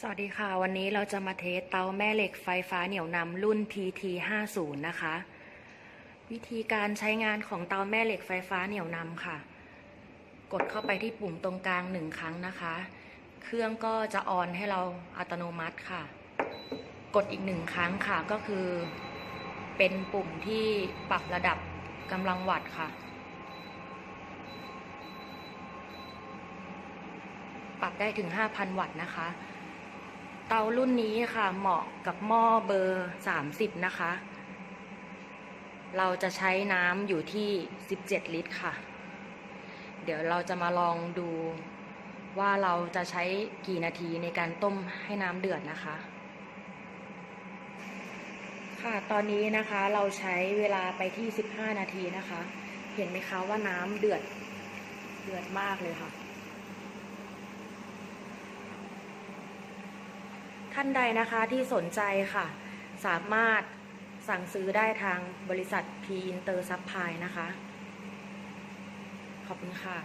สวัสดีค่ะ วันนี้เราจะมาเทสเตาแม่เหล็กไฟฟ้าเหนี่ยวนำรุ่น PT 5 0นะคะ วิธีการใช้งานของเตาแม่เหล็กไฟฟ้าเหนี่ยวนำค่ะ กดเข้าไปที่ปุ่มตรงกลางหนึ่งครั้งนะคะ เครื่องก็จะออนให้เราอัตโนมัติค่ะ กดอีกหนึ่งครั้งค่ะก็คือ เป็นปุ่มที่ปรับระดับกำลังวัตต์ค่ะปรับได้ถึง 5,000 วัตต์นะคะ เตารุ่นนี้ค่ะเหมาะกับหม้อเบอร์ 30 นะคะ เราจะใช้น้ำอยู่ที่ 17 ลิตรค่ะ เดี๋ยวเราจะมาลองดูว่าเราจะใช้กี่นาทีในการต้มให้น้ำเดือดนะคะ ค่ะตอนนี้นะคะเราใช้เวลาไปที่ 15 นาทีนะคะ เห็นไหมคะว่าน้ำเดือดเดือดมากเลยค่ะ ท่านใดนะคะที่สนใจค่ะ สามารถสั่งซื้อได้ทางบริษัท P Inter Supply นะคะ ขอบคุณค่ะ